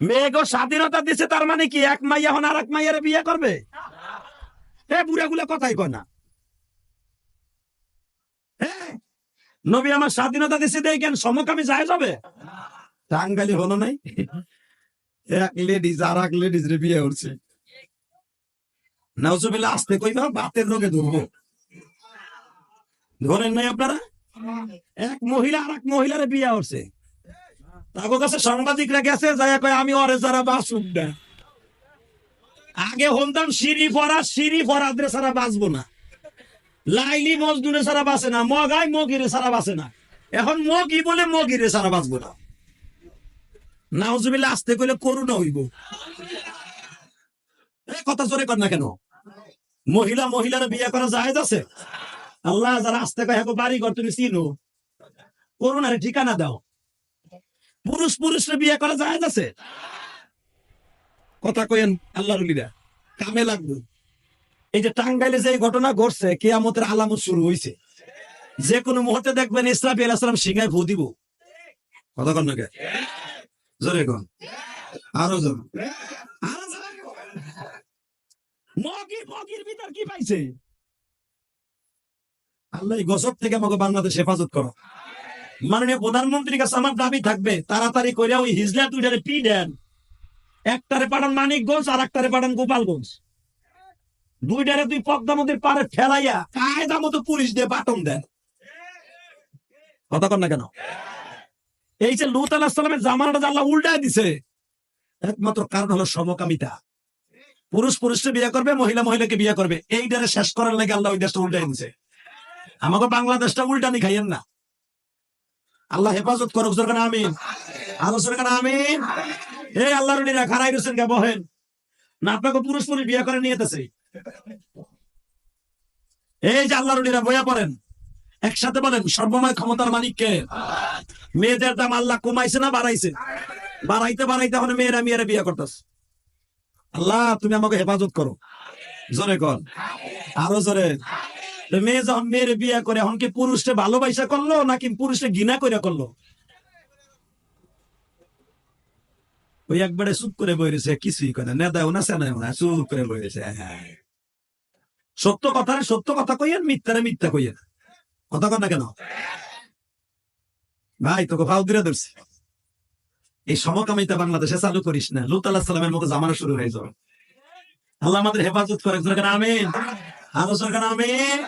মেয়েকে স্বাধীনতা দিছে তার মানে কি এক মাইয়া এখন আর এক মাইয়ারে বিয়ে করবে? এ বুড়াগুলা কথাই কয় না। হ্যাঁ, নবী আমার স্বাধীনতা দিছে দেখেন সমকামী যায় যাবে টাঙ্গালি হলো নাই? এক লেডিজ আর এক লেডিজ রে বিয়ে উঠছে নাউজুবিল্লাহ আসতে কইবা বাতের রোগে ধরবো। ধরেন নাই আপনারা? এক মহিলা আর এক মহিলারে বিয়ে উঠছে তাকে কাছে সাংবাদিকরা গেছে যাই কয়, আমি ওরে যারা বাসুক না। আগে হন্তাম সিঁড়ি পড়া সিঁড়ি পড়াদের সারা বাঁচবো না। লাইলি মজদুরে সারা বাঁচে না, মগাই মগিরে সারা বাঁচে না। এখন মগি বলে মগিরে সারা বাঁচবো না। নাউজুবিল্লাহ, আসতে কইলে করুণা হইব। এই কথা জোরে কর না কেন? মহিলা মহিলার বিয়ে করা জায়েজ আছে? আল্লাহ যারা আসতে কয় হ্যাঁ বাড়ি ঘর তুমি চিনো। করুণারে ঠিকানা দাও। পুরুষ পুরুষের বিয়ে করা জায়েজ আছে? কথা কয়েন আল্লাহ রুলিরা কামে লাগবে। এই যে টাঙ্গাইলে যে ঘটনা ঘটছে, কেয়ামতের আলামত শুরু হয়েছে যে কোনো মুহূর্তে দেখবেন ইসলাম আলাইসালাম সিংহায় ভূ দিব। কথা কন না কে? জোরে কন। আরও পাইছে? আল্লাহ গজব থেকে আমাকে বাংলাদেশ হেফাজত করো। মাননীয় প্রধানমন্ত্রীর কাছে আমার দাবি থাকবে, তাড়াতাড়ি করে ওই হিজলা দুইটারে পি দেন। একটারে পাঠান মানিকগঞ্জ আর একটারে পাঠান গোপালগঞ্জ। দুইটারে তুই পদ্মা নদীর পারে ফেলাইয়া কায়দা মতো পুলিশ দিয়ে বাটন দেন। কথা কর না কেন? এই যে লুত আলাহ সালামের জামানাটা যে উল্টায় দিছে, একমাত্র কারণ হলো সমকামিতা। পুরুষ পুরুষকে বিয়ে করবে, মহিলা মহিলাকে বিয়ে করবে, এইটারে শেষ করার লাগে আল্লাহ ওই দেশটা উল্টাই দিছে। আমাকে বাংলাদেশটা উল্টানি খাইয়েন না। আল্লাহ হেফাজত করুক সরকার আমিন। আরও সরকার আমিন। এই আল্লাহ রুলিরা খারাই রয়েছেন কে, বহেন। না, আপনাকে পুরুষ পুরুষ বিয়ে করে নিয়েতেছে। এই যে আল্লাহ রুলিরা বইয়া পড়েন। একসাথে বলেন, সর্বময় ক্ষমতার মালিককে মেয়েদের দাম আল্লাহ কমাইছে না বাড়াইছে? বাড়াইতে বাড়াইতে এখন মেয়েরা মেয়েরা বিয়ে করতেছে। আল্লাহ, তুমি আমাকে হেফাজত করো। জোরে কর আরও জোরে। মেয়ে যখন মেয়ের বিয়ে করে এখন কি পুরুষকে ভালোবাসা করল নাকি পুরুষকে ঘৃণা করে করল? ওই একবারে চুপ করে বই রয়েছে কিছুই করে না। দেও না সেনাও না, চুপ করে বই রয়েছে হ্যাঁ। সত্য কথা সত্য কথা কইয়েন মিথ্যারে মিথ্যা কইয়েন কথা কর না কেন? ভাই, তোকে ভাও দিয়ে ধরছি। এই সমকামিতা বাংলাদেশে চালু করিস না। লুত আল্লাহ সালামের মতো জামানো শুরু হয়ে যাবে। আল্লাহ আমাদের হেফাজত করে আমিন। আরও সরকার আমিন